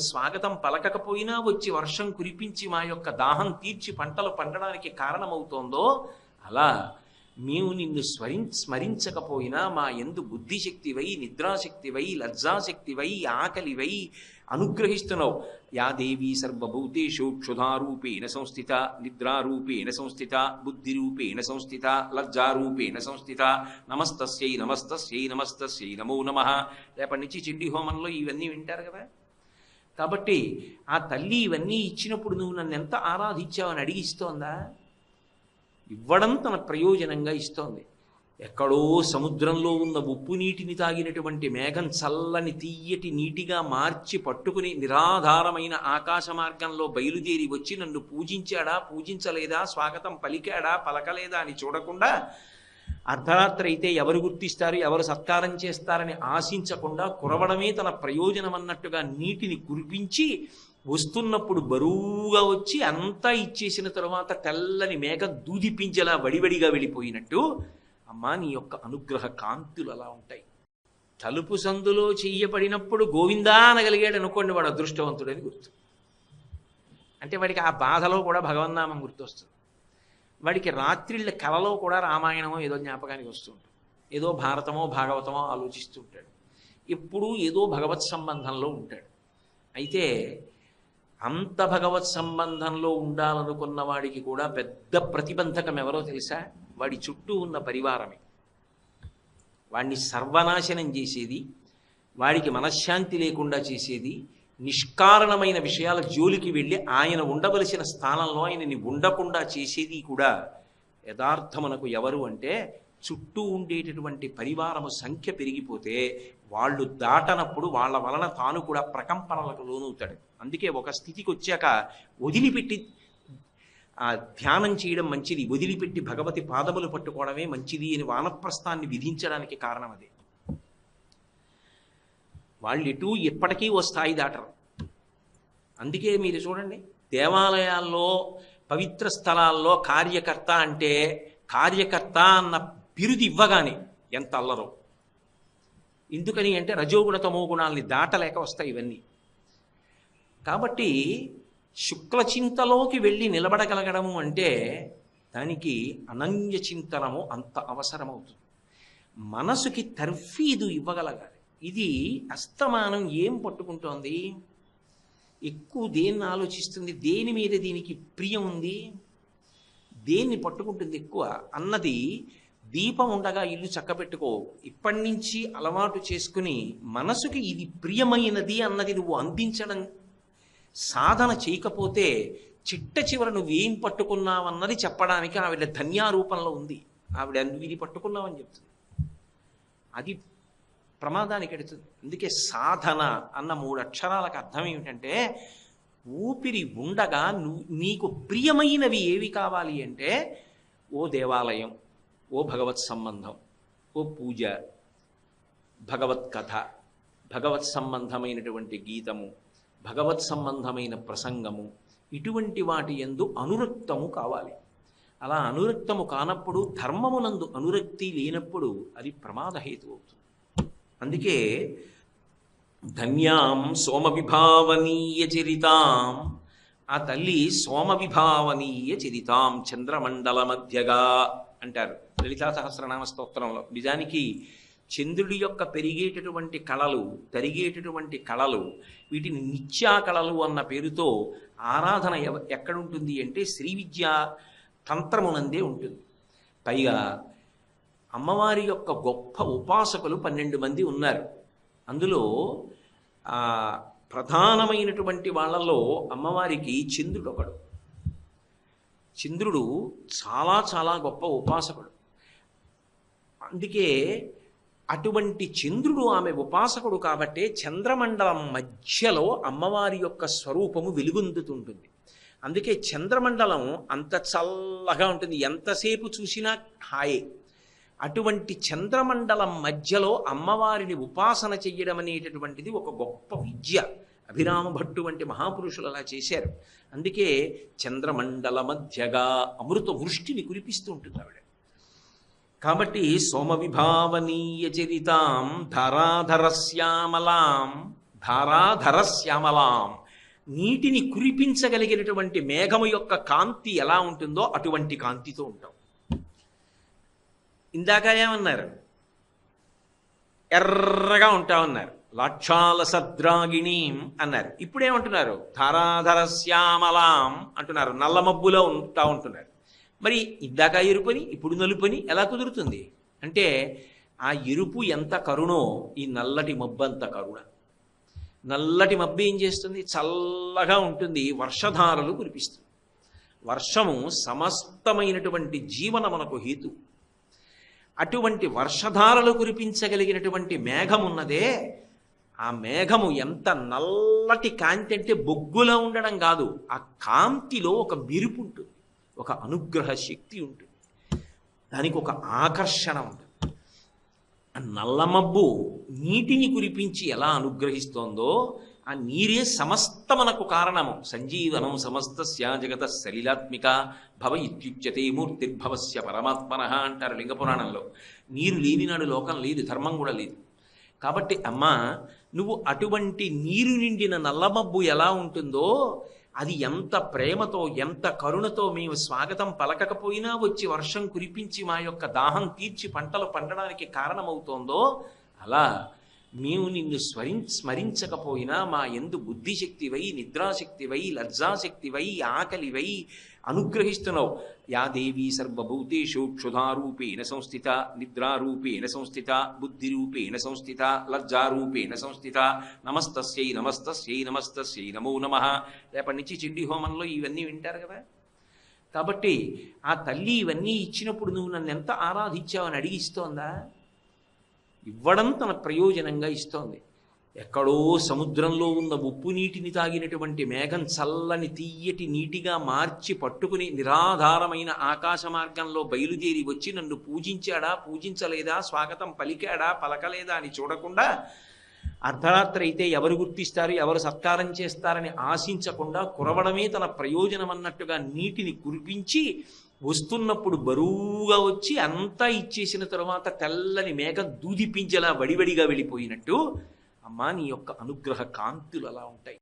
స్వాగతం పలకకపోయినా వచ్చి వర్షం కురిపించి మా యొక్క దాహం తీర్చి పంటలు పండడానికి కారణమవుతోందో అలా మేము నిన్ను స్మరి స్మరించకపోయినా మా ఎందు బుద్ధిశక్తివై నిద్రాశక్తివై లజ్జాశక్తివై ఆకలివై అనుగ్రహిస్తున్నావు. యా దేవి సర్వభూతేషు క్షుధారూపేణ సంస్థిత నిద్రారూపేణ సంస్థిత బుద్ధిరూపేణ సంస్థిత లజ్జారూపేణ సంస్థిత నమస్తస్యై నమస్తస్యై నమస్తస్యై నమో నమ. రేపటి నుంచి చిండి హోమంలో ఇవన్నీ వింటారు కదా? కాబట్టి ఆ తల్లి ఇవన్నీ ఇచ్చినప్పుడు నువ్వు నన్ను ఎంత ఆరాధించావని అడిగి ఇస్తోందా? ఇవ్వడం తన ప్రయోజనంగా ఇస్తోంది. ఎక్కడో సముద్రంలో ఉన్న ఉప్పు నీటిని తాగినటువంటి మేఘం చల్లని తీయటి నీటిగా మార్చి పట్టుకుని నిరాధారమైన ఆకాశ మార్గంలో బయలుదేరి వచ్చి నన్ను పూజించాడా? పూజించలేదా? స్వాగతం పలికాడా? పలకలేదా? అని చూడకుండా అర్ధరాత్రి అయితే ఎవరు గుర్తిస్తారు ఎవరు సత్కారం చేస్తారని ఆశించకుండా కురవడమే తన ప్రయోజనం అన్నట్టుగా నీటిని కురిపించి వస్తున్నప్పుడు బరువుగా వచ్చి అంతా ఇచ్చేసిన తరువాత తెల్లని మేఘ దూదిపించేలా వడివడిగా వెళ్ళిపోయినట్టు అమ్మా నీ యొక్క అనుగ్రహ కాంతులు అలా ఉంటాయి. తలుపు సందులో చెయ్యబడినప్పుడు గోవిందా అనగలిగాడు అనుకోండి వాడు అదృష్టవంతుడని గుర్తు. అంటే వాడికి ఆ బాధలో కూడా భగవన్నామం గుర్తొస్తుంది. వాడికి రాత్రిళ్ళ కలలో కూడా రామాయణమో ఏదో జ్ఞాపకానికి వస్తుంటుంది. ఏదో భారతమో భాగవతమో ఆలోచిస్తూ ఉంటాడు. ఎప్పుడూ ఏదో భగవత్ సంబంధంలో ఉంటాడు. అయితే అంత భగవత్ సంబంధంలో ఉండాలనుకున్న వాడికి కూడా పెద్ద ప్రతిబంధకం ఎవరో తెలుసా? వాడి చుట్టూ ఉన్న పరివారమే. వాడిని సర్వనాశనం చేసేది వాడికి మనశ్శాంతి లేకుండా చేసేది నిష్కారణమైన విషయాల జోలికి వెళ్ళి ఆయన ఉండవలసిన స్థానంలో ఆయనని ఉండకుండా చేసేది కూడా యథార్థమునకు ఎవరు అంటే చుట్టూ ఉండేటటువంటి పరివారము సంఖ్య పెరిగిపోతే వాళ్ళు దాటనప్పుడు వాళ్ళ వలన తాను కూడా ప్రకంపనలకు లోనవుతాడు. అందుకే ఒక స్థితికి వచ్చాక వదిలిపెట్టి ఆ ధ్యానం చేయడం మంచిది. వదిలిపెట్టి భగవతి పాదములు పట్టుకోవడమే మంచిది అని వానప్రస్థాన్ని విధించడానికి కారణం అదే. వాళ్ళు ఇటు ఇప్పటికీ ఓ స్థాయి దాటరు. అందుకే మీరు చూడండి దేవాలయాల్లో పవిత్ర స్థలాల్లో కార్యకర్త అంటే కార్యకర్త అన్న బిరుది ఇవ్వగానే ఎంత అల్లరో. ఎందుకని అంటే రజోగుణ తమో గుణాలని దాటలేక వస్తాయి ఇవన్నీ. కాబట్టి శుక్ల చింతలోకి వెళ్ళి నిలబడగలగడము అంటే దానికి అనన్య చింతనము అంత అవసరమవుతుంది. మనసుకి తర్ఫీదు ఇవ్వగలగాలి. ఇది అస్తమానం ఏం పట్టుకుంటోంది? ఎక్కువ దేన్ని ఆలోచిస్తుంది? దేని మీద దీనికి ప్రియం ఉంది? దేన్ని పట్టుకుంటుంది ఎక్కువ? అన్నది దీపం ఉండగా ఇల్లు చక్కబెట్టుకో. ఇప్పటి నుంచి అలవాటు చేసుకుని మనసుకి ఇది ప్రియమైనది అన్నది నువ్వు అందించడం సాధన చేయకపోతే చిట్ట చివర నువ్వేం పట్టుకున్నావన్నది చెప్పడానికి ఆవిడ ధన్యారూపంలో ఉంది. ఆవిడ నువ్వు ఇది పట్టుకున్నావని చెప్తుంది. అది ప్రమాదానికి ఎడుతుంది అందుకే సాధన అన్న మూడు అక్షరాలకు అర్థం ఏమిటంటే ఊపిరి ఉండగా నువ్వు నీకు ప్రియమైనవి ఏవి కావాలి అంటే ఓ దేవాలయం ఓ భగవత్ సంబంధం ఓ పూజ భగవత్ కథ భగవత్ సంబంధమైనటువంటి గీతము భగవత్ సంబంధమైన ప్రసంగము ఇటువంటి వాటి ఎందు అనురక్తము కావాలి. అలా అనురక్తము కానప్పుడు ధర్మమునందు అనురక్తి లేనప్పుడు అది ప్రమాదహేతు అవుతుంది. అందుకే ధన్యాం సోమ విభావనీయ చరితాం ఆ తల్లి సోమ విభావనీయ చరితాం చంద్రమండల మధ్యగా అంటారు. లలితా సహస్రనామ స్తోత్రంలో నిజానికి చంద్రుడి యొక్క పెరిగేటటువంటి కళలు తరిగేటటువంటి కళలు వీటిని నిత్యా కళలు అన్న పేరుతో ఆరాధన ఎవ- ఎక్కడుంటుంది అంటే శ్రీ విద్యా తంత్రమునందే ఉంటుంది. పైగా అమ్మవారి యొక్క గొప్ప ఉపాసకులు పన్నెండు మంది ఉన్నారు. అందులో ప్రధానమైనటువంటి వాళ్ళలో అమ్మవారికి చంద్రుడు ఒకడు. చంద్రుడు చాలా చాలా గొప్ప ఉపాసకుడు. అందుకే అటువంటి చంద్రుడు ఆమె ఉపాసకుడు కాబట్టే చంద్రమండలం మధ్యలో అమ్మవారి యొక్క స్వరూపము వెలుగొందుతుంటుంది. అందుకే చంద్రమండలం అంత చల్లగా ఉంటుంది. ఎంతసేపు చూసినా హాయే. అటువంటి చంద్రమండలం మధ్యలో అమ్మవారిని ఉపాసన చెయ్యడం అనేటటువంటిది ఒక గొప్ప విద్య. అభిరామ భట్టు వంటి మహాపురుషులు అలా చేశారు. అందుకే చంద్రమండల మధ్యగా అమృత వృష్టిని కురిపిస్తూ ఉంటుంది ఆవిడ. కాబట్టి సోమ విభావనీయ చరితాం ధరాధరశ్యామలాం ధారాధర శ్యామలాం. నీటిని కురిపించగలిగినటువంటి మేఘము యొక్క కాంతి ఎలా ఉంటుందో అటువంటి కాంతితో ఉంటాం. ఇందాక ఏమన్నారు? ఎర్రగా ఉంటా ఉన్నారు. లాక్షాల సద్రాగిణీం అన్నారు. ఇప్పుడేమంటున్నారు ధారాధర శ్యామలాం అంటున్నారు. నల్ల మబ్బులో ఉంటా ఉంటున్నారు. మరి ఇందాక ఎరుపని ఇప్పుడు నలుపని ఎలా కుదురుతుంది? అంటే ఆ ఎరుపు ఎంత కరుణో ఈ నల్లటి మబ్బు అంత కరుణ. నల్లటి మబ్బు ఏం చేస్తుంది? చల్లగా ఉంటుంది. వర్షధారలు కురిపిస్తుంది. వర్షము సమస్తమైనటువంటి జీవనమునకు హేతు. అటువంటి వర్షధారలు కురిపించగలిగినటువంటి మేఘం ఉన్నదే ఆ మేఘము ఎంత నల్లటి కాంతి అంటే బొగ్గులో ఉండడం కాదు ఆ కాంతిలో ఒక మెరుపు ఉంటుంది ఒక అనుగ్రహ శక్తి ఉంటుంది. దానికి ఒక ఆకర్షణ ఉంటుంది. ఆ నల్లమబ్బు నీటిని కురిపించి ఎలా అనుగ్రహిస్తోందో ఆ నీరే సమస్తమనకు కారణము. సంజీవనం సమస్త జగత సలిలాత్మిక భవ ఇత్యుచ్యతే మూర్తిర్భవస్య పరమాత్మన అంటారు లింగ పురాణంలో నీరు లేనినాడు లోకం లేదు ధర్మం కూడా లేదు. కాబట్టి అమ్మ నువ్వు అటువంటి నీరు నిండిన నల్లమబ్బు ఎలా ఉంటుందో అది ఎంత ప్రేమతో ఎంత కరుణతో మేము స్వాగతం పలకకపోయినా వచ్చి వర్షం కురిపించి మా యొక్క దాహం తీర్చి పంటలు పండడానికి కారణమవుతోందో అలా మేము నిన్ను స్మరి స్మరించకపోయినా మా ఎందు బుద్ధిశక్తివై నిద్రాశక్తివై లజ్జాశక్తివై ఆకలివై అనుగ్రహిస్తున్నావు. యా దేవీ సర్వభూతేషు క్షుధారూపేణ సంస్థిత నిద్రారూపేణ సంస్థిత బుద్ధిరూపేణ సంస్థిత లజ్జారూపేణ సంస్థిత. నమస్తస్యై నమస్తస్యై నమస్తస్యై నమో నమ. రేపటి నుంచి చిండి హోమంలో ఇవన్నీ వింటారు కదా? కాబట్టి ఆ తల్లి ఇవన్నీ ఇచ్చినప్పుడు నువ్వు నన్ను ఎంత ఆరాధించావని అడిగిస్తోందా? ఇవ్వడం తన ప్రయోజనంగా ఇస్తోంది. ఎక్కడో సముద్రంలో ఉన్న ఉప్పు నీటిని తాగినటువంటి మేఘం చల్లని తీయటి నీటిగా మార్చి పట్టుకుని నిరాధారమైన ఆకాశ మార్గంలో బయలుదేరి వచ్చి నన్ను పూజించాడా పూజించలేదా స్వాగతం పలికాడా పలకలేదా అని చూడకుండా అర్ధరాత్రి అయితే ఎవరు గుర్తిస్తారు ఎవరు సత్కారం చేస్తారని ఆశించకుండా కురవడమే తన ప్రయోజనం అన్నట్టుగా నీటిని కురిపించి వస్తున్నప్పుడు బరువుగా వచ్చి అంతా ఇచ్చేసిన తర్వాత తెల్లని మేఘం దూదిపించేలా వడివడిగా వెళ్ళిపోయినట్టు అమ్మా నీ యొక్క అనుగ్రహ కాంతులు అలా ఉంటాయి.